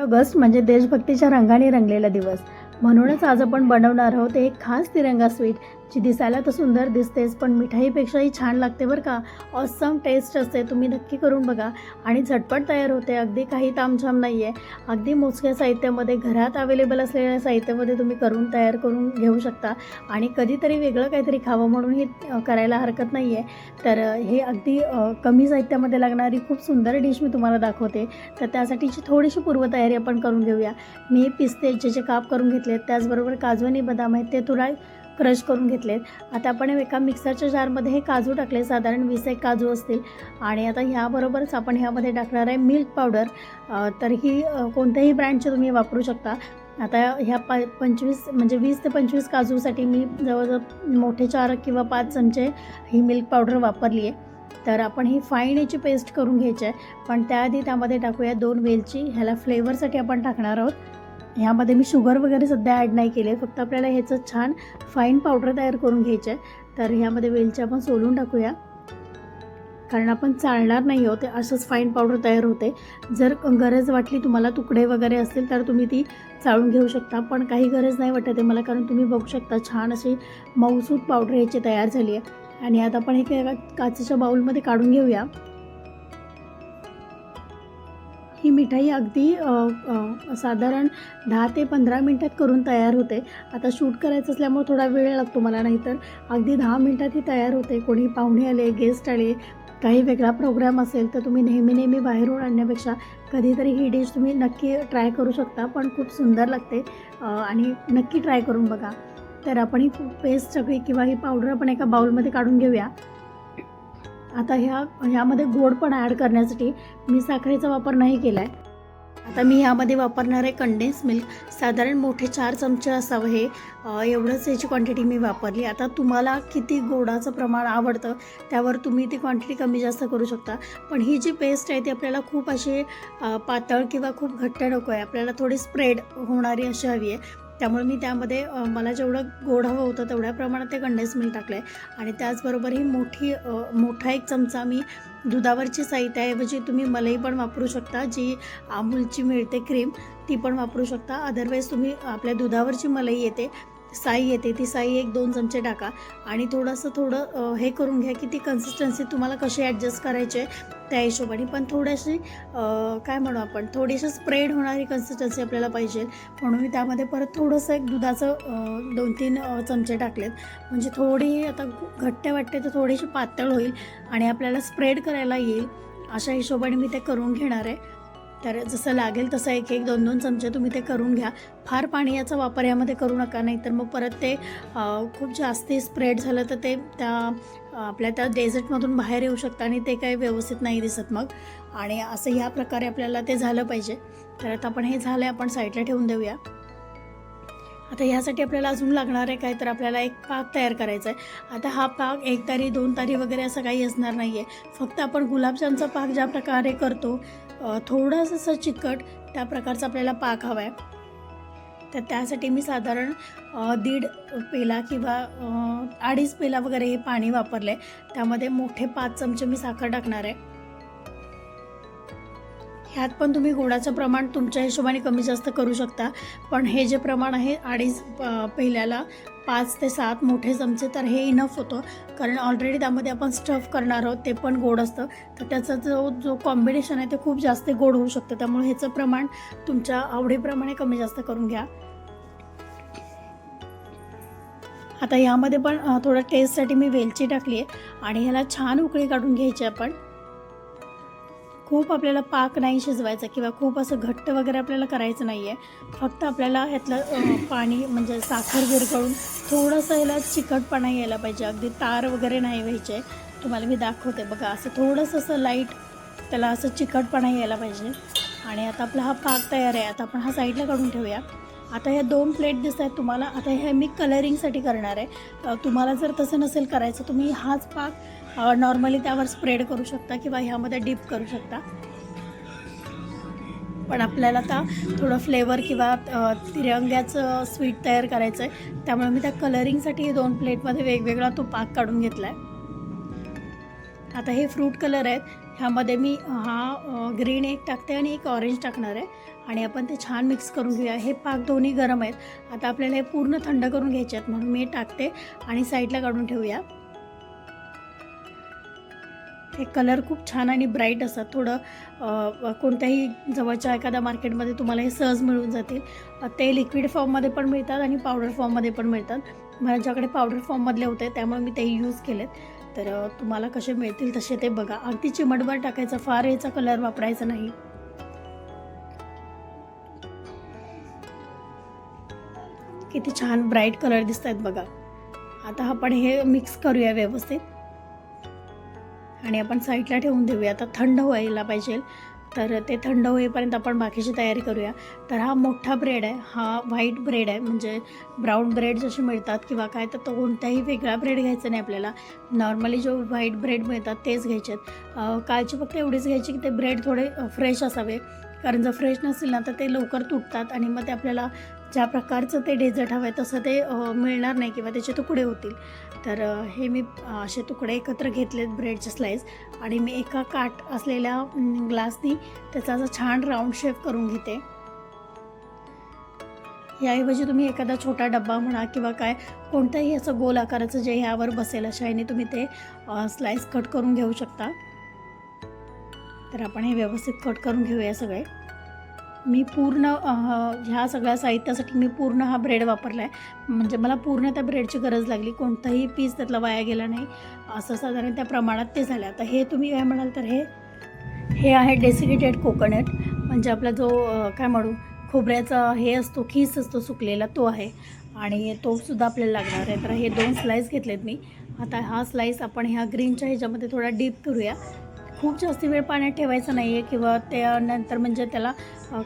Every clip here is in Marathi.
ऑगस्ट म्हणजे देशभक्तीच्या रंगाने रंगलेला दिवस. म्हणूनच आज आपण बनवणार आहोत एक खास तिरंगा स्वीट जी दिसायला तर सुंदर दिसतेच पण मिठाईपेक्षाही छान लागते बरं का. ऑसम टेस्ट असते तुम्ही नक्की करून बघा. आणि झटपट तयार होते अगदी काही तामझाम नाही आहे अगदी मोजक्या साहित्यामध्ये घरात अवेलेबल असलेल्या साहित्यामध्ये तुम्ही करून तयार करून घेऊ शकता. आणि कधीतरी वेगळं काहीतरी खावं म्हणून हे करायला हरकत नाही आहे तर हे अगदी कमी साहित्यामध्ये लागणारी खूप सुंदर डिश मी तुम्हाला दाखवते. तर त्यासाठीची थोडीशी पूर्वतयारी आपण करून घेऊया. मी पिस्ते जे जे काप करून घेतले त्याचबरोबर काजू आणि बदाम आहेत ते थोडा क्रश करून घेतलेत. आता आपण एका मिक्सरच्या जारमध्ये हे काजू टाकले. साधारण वीस एक काजू असतील. आणि आता ह्याबरोबरच आपण ह्यामध्ये टाकणार आहे मिल्क पावडर. तर ही कोणत्याही ब्रँडचे तुम्ही वापरू शकता. आता ह्या पा पंचवीस म्हणजे वीस ते पंचवीस काजूसाठी मी जवळजवळ मोठे चार किंवा पाच चमचे ही मिल्क पावडर वापरली आहे. तर आपण ही फाईन याची पेस्ट करून घ्यायची आहे. पण त्याआधी त्यामध्ये टाकूया दोन वेलची. ह्याला फ्लेवरसाठी आपण टाकणार आहोत. ह्यामध्ये मी शुगर वगैरे सध्या ॲड नाही केले फक्त आपल्याला ह्याचं छान फाईन पावडर तयार करून घ्यायचं आहे तर ह्यामध्ये वेलची आपण सोलून टाकूया. कारण आपण चालणार नाही होते असंच फाईन पावडर तयार होते. जर गरज वाटली तुम्हाला तुकडे वगैरे असतील तर तुम्ही ती चाळून घेऊ शकता. पण काही गरज नाही वाटत आहे मला कारण तुम्ही बघू शकता छान अशी मऊसूत पावडर ह्याची तयार झाली आहे. आणि आता आपण हे काचेच्या बाऊलमध्ये काढून घेऊया. ही मिठाई अगदी साधारण दहा ते पंधरा मिनटात करून तयार होते. आता शूट करायचं असल्यामुळे थोडा वेळ लागतो मला नाहीतर अगदी दहा मिनटात ही तयार होते. कोणी पाहुणे आले गेस्ट आले काही वेगळा प्रोग्राम असेल तर तुम्ही नेहमी नेहमी बाहेरून आणण्यापेक्षा कधीतरी ही डिश तुम्ही नक्की ट्राय करू शकता पण खूप सुंदर लागते आणि नक्की ट्राय करून बघा. तर आपण ही पेस्ट सगळी किंवा ही पावडर आपण एका बाउलमध्ये काढून घेऊया. आता ह्या ह्यामध्ये गोड पण ॲड करण्यासाठी मी साखरेचा वापर नाही केला आहे आता मी ह्यामध्ये वापरणार आहे कंडेन्स मिल्क साधारण मोठे चार चमचे असावं हे. एवढंच याची क्वांटिटी मी वापरली. आता तुम्हाला किती गोडाचं प्रमाण आवडतं त्यावर तुम्ही ती क्वांटिटी कमी जास्त करू शकता. पण ही जी पेस्ट आहे ती आपल्याला खूप अशी पातळ किंवा खूप घट्ट नको आहे. आपल्याला थोडी स्प्रेड होणारी अशी हवी आहे. त्यामुळे मी त्यामध्ये मला जेवढं गोड हवं होतं तेवढ्या प्रमाणात ते कंडेन्स मिल्क टाकलं आहे आणि त्याचबरोबर ही मोठी मोठा एक चमचा मी दुधावरची साहित्याऐवजी तुम्ही मलई पण वापरू शकता जी अमूलची मिळते क्रीम ती पण वापरू शकता. अदरवाईज तुम्ही आपल्या दुधावरची मलई येते साई येते ती साई एक दोन चमचे टाका आणि थोडंसं थोडं हे करून घ्या की ती कन्सिस्टन्सी तुम्हाला कशी ॲडजस्ट करायची आहे त्या हिशोबाने. पण थोडीशी काय म्हणू आपण थोडीशी स्प्रेड होणारी कन्सिस्टन्सी आपल्याला पाहिजे. म्हणून मी त्यामध्ये परत थोडंसं एक दुधाचं दोन तीन चमचे टाकलेत. म्हणजे थोडी आता घट्ट वाटते तर थोडीशी पातळ होईल आणि आपल्याला स्प्रेड करायला येईल. अशा हिशोबाने मी ते करून घेणार आहे. तर जसं लागेल तसं एक एक दोन दोन चमचे तुम्ही ते करून घ्या. फार पाणी याचा वापर यामध्ये करू नका नाही तर मग परत ते खूप जास्ती स्प्रेड झालं तर ते त्या आपल्या त्या डेझर्टमधून बाहेर येऊ शकतं आणि ते काही व्यवस्थित नाही दिसत मग. आणि असं ह्या प्रकारे आपल्याला ते झालं पाहिजे. तर आता आपण हे झालं आपण साईडला ठेवून देऊया. आता ह्यासाठी आपल्याला अजून लागणार आहे काय तर आपल्याला एक पाक तयार करायचा आहे आता हा पाक एक तारी दोन तारी वगैरे असं काही असणार नाही आहे फक्त आपण गुलाबजामचा पाक ज्या प्रकारे करतो थोडंसं असं चिकट त्या प्रकारचा आपल्याला पाक हवा आहे तर त्यासाठी मी साधारण दीड पेला किंवा अडीच पेला वगैरे हे पाणी वापरलं आहे त्यामध्ये मोठे पाच चमचे मी साखर टाकणार आहे. ह्यात पण तुम्ही गोडाचं प्रमाण तुमच्या हिशोबाने कमी जास्त करू शकता. पण हे जे प्रमाण आहे अडीच पहिल्याला पाच ते सात मोठे चमचे तर हे इनफ होतं. कारण ऑलरेडी त्यामध्ये आपण स्टफ करणार आहोत ते पण गोड असतं. तर त्याचा जो जो कॉम्बिनेशन आहे ते खूप जास्त गोड होऊ शकतं. त्यामुळे ह्याचं प्रमाण तुमच्या आवडीप्रमाणे कमी जास्त करून घ्या. आता यामध्ये पण थोडं टेस्टसाठी मी वेलची टाकली आहे आणि ह्याला छान उकळी काढून घ्यायची आपण. खूप आपल्याला पाक नाही शिजवायचा किंवा खूप असं घट्ट वगैरे आपल्याला करायचं नाही आहे फक्त आपल्याला ह्यातलं पाणी म्हणजे साखर विरघळून थोडंसं ह्याला चिकटपणा यायला पाहिजे. अगदी तार वगैरे नाही व्हायचे. तुम्हाला मी दाखवते बघा असं थोडंसं असं लाइट त्याला असं चिकटपणा यायला पाहिजे. आणि आता आपला हा पाक तयार आहे. आता आपण हा साईडला काढून ठेवूया. आता ह्या दोन प्लेट दिसत आहेत तुम्हाला. आता ह्या मी कलरिंगसाठी करणार आहे. तुम्हाला जर तसं नसेल करायचं तुम्ही हाच पाक नॉर्मली त्यावर स्प्रेड करू शकता किंवा ह्यामध्ये डीप करू शकता. पण आपल्याला आता थोडं फ्लेवर किंवा तिरंग्याचं स्वीट तयार करायचं आहे त्यामुळे मी त्या कलरिंगसाठी दोन प्लेटमध्ये वेगवेगळा तो पाक काढून घेतला आहे आता हे फ्रूट कलर आहेत. ह्यामध्ये मी हा ग्रीन एक टाकते आणि एक ऑरेंज टाकणार आहे. आणि आपण ते छान मिक्स करून घेऊया. हे पाक दोन्ही गरम आहेत. आता आपल्याला हे पूर्ण थंड करून घ्यायचे आहेत म्हणून मी टाकते आणि साईडला काढून ठेवूया. हे कलर खूप छान आणि ब्राईट असतात. थोडं कोणत्याही जवळच्या एखाद्या मार्केटमध्ये तुम्हाला हे सहज मिळून जातील. ते लिक्विड फॉर्ममध्ये पण मिळतात आणि पावडर फॉर्ममध्ये पण मिळतात. माझ्याकडे पावडर फॉर्ममधले होते त्यामुळे मी तेही यूज केलेत. तर तुम्हाला कसे मिळतील तसे ते बघा. अगदी चिमटभर टाकायचं. फार याचा कलर वापरायचा नाही. किती छान ब्राईट कलर दिसत आहेत बघा. आता आपण हे मिक्स करूया व्यवस्थित. आणि आपण साईडला ठेवून देऊया. आता थंड व्हायला पाहिजे. तर ते थंड होईपर्यंत आपण बाकीची तयारी करूया. तर हा मोठा ब्रेड आहे. हा व्हाईट ब्रेड आहे. म्हणजे ब्राऊन ब्रेड जसे मिळतात किंवा काय तर तो कोणताही वेगळा ब्रेड घ्यायचा नाही आपल्याला. नॉर्मली जो व्हाईट ब्रेड मिळतात तेच घ्यायचे आहेत. काळजी फक्त एवढीच घ्यायची की ते ब्रेड थोडे फ्रेश असावे. कारण जर फ्रेश नसेल ना तर ते लवकर तुटतात आणि मग ते आपल्याला ज्या प्रकारचं ते डेझर्ट हवं आहे तसं ते मिळणार नाही किंवा त्याचे तुकडे होतील. तर हे मी असे तुकडे एकत्र घेतलेत ब्रेडचे स्लाईस आणि मी एका काट असलेल्या ग्लासनी त्याचा असा छान राऊंड शेप करून घेते. याऐवजी तुम्ही एखादा छोटा डब्बा म्हणा किंवा काय कोणत्याही असं गोल आकाराचं जे ह्यावर बसेल अशा ह्याने तुम्ही ते स्लाईस कट करून घेऊ शकता. तर आपण हे व्यवस्थित कट करून घेऊया सगळे. मी पूर्ण ह्या सगळ्या साहित्यासाठी मी पूर्ण हा ब्रेड वापरला आहे म्हणजे मला पूर्ण त्या ब्रेडची गरज लागली. कोणताही पीस त्यातला वाया गेला नाही. असं साधारण त्या प्रमाणात ते झालं. आता हे तुम्ही काय म्हणाल तर हे हे आहे डेसिकेटेड कोकोनट म्हणजे आपला जो काय म्हणू खोबऱ्याचा हे असतो खीस असतो सुकलेला तो आहे. आणि तो सुद्धा आपल्याला लागणार आहे. तर हे दोन स्लाईस घेतलेत मी. आता हा स्लाईस आपण ह्या ग्रीनच्या ह्याच्यामध्ये थोडा डीप करूया. खूप जास्त वेळ पाण्यात ठेवायचं नाही आहे किंवा त्यानंतर म्हणजे त्याला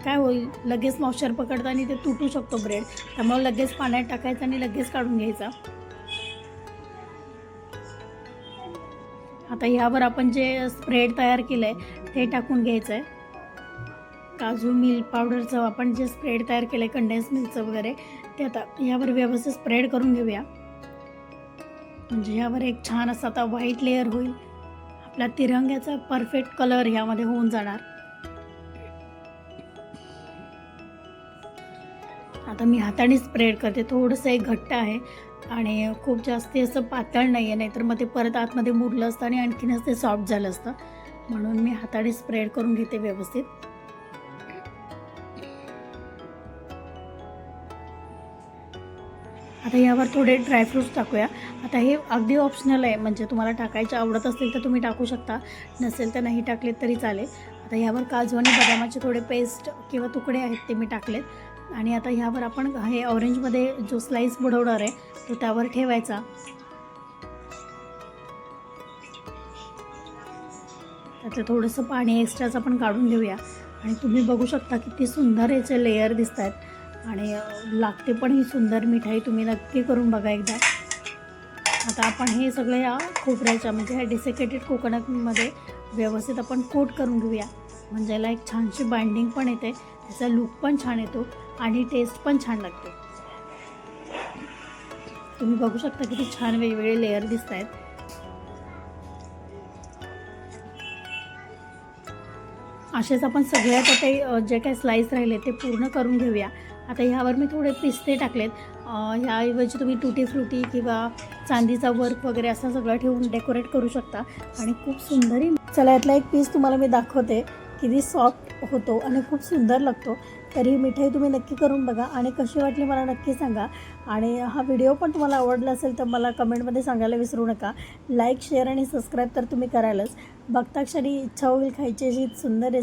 काय होईल लगेच मॉइश्चर पकडतं आणि ते तुटू शकतो ब्रेड. त्यामुळे लगेच पाण्यात टाकायचं आणि लगेच काढून घ्यायचा. आता ह्यावर आपण जे स्प्रेड तयार केलं आहे ते टाकून घ्यायचं आहे काजू मिल्क पावडरचं आपण जे स्प्रेड तयार केलं आहे कंडेन्स मिल्कचं वगैरे ते आता यावर व्यवस्थित स्प्रेड करून घेऊया. म्हणजे यावर एक छान असा आता व्हाईट लेअर होईल. आपला तिरंग्याचा परफेक्ट कलर ह्यामध्ये होऊन जाणार. आता मी हाताने स्प्रेड करते थोडंसं एक घट्ट आहे आणि खूप जास्ती असं पातळ नाही आहे नाहीतर मग ते परत आतमध्ये मुरलं असतं आणि आणखीनच ते सॉफ्ट झालं असतं. म्हणून मी हाताने स्प्रेड करून घेते व्यवस्थित. आता यावर थोडे ड्रायफ्रूट्स टाकूया. आता हे अगदी ऑप्शनल आहे. म्हणजे तुम्हाला टाकायचे आवडत असेल तर तुम्ही टाकू शकता. नसेल तर नाही टाकलेत तरी चालेल. आता ह्यावर काजू आणि बदामाचे थोडे पेस्ट किंवा तुकडे आहेत ते मी टाकलेत. आणि आता ह्यावर आपण हे ऑरेंजमध्ये जो स्लाईस बुडवणार आहे तो त्यावर ठेवायचा. त्यातलं थोडंसं पाणी एक्स्ट्राचं आपण काढून घेऊया. आणि तुम्ही बघू शकता किती सुंदर याचे लेयर दिसत आहेत आणि लागते पण ही सुंदर मिठाई तुम्ही नक्की करून बघा एकदा. आता आपण हे सगळं या खोबऱ्याच्या म्हणजे ह्या डिसेकेटेड कोकोनटमध्ये व्यवस्थित आपण कोट करून घेऊया. म्हणजे याला एक छानशी बाइंडिंग पण येते. त्याचा लुक पण छान येतो आणि टेस्ट पण छान लागते. तुम्ही बघू शकता किती छान वेगवेगळे लेअर दिसत आहेत असेच आपण सगळ्यात आता जे काही स्लाईस राहिले ते पूर्ण करून घेऊया. आता ह्यावर मी थोडे पिस्ते टाकलेत. ह्याऐवजी तुम्ही तुटी फ्रुटी किंवा चांदीचा वर्क वगैरे असं सगळं ठेवून डेकोरेट करू शकता. आणि खूप सुंदरही चला यातला एक पीस तुम्हाला मी दाखवते. किती सॉफ्ट होतो आणि खूप सुंदर लागतो. तर ही मिठाई तुम्ही नक्की करून बघा आणि कशी वाटली मला नक्की सांगा. आणि हा व्हिडिओ पण तुम्हाला आवडला असेल तर मला कमेंटमध्ये सांगायला विसरू नका. लाईक शेअर आणि सबस्क्राईब तर तुम्ही करायलाच. बघता क्षणी इच्छा होईल खायची अशी सुंदर रेसिपी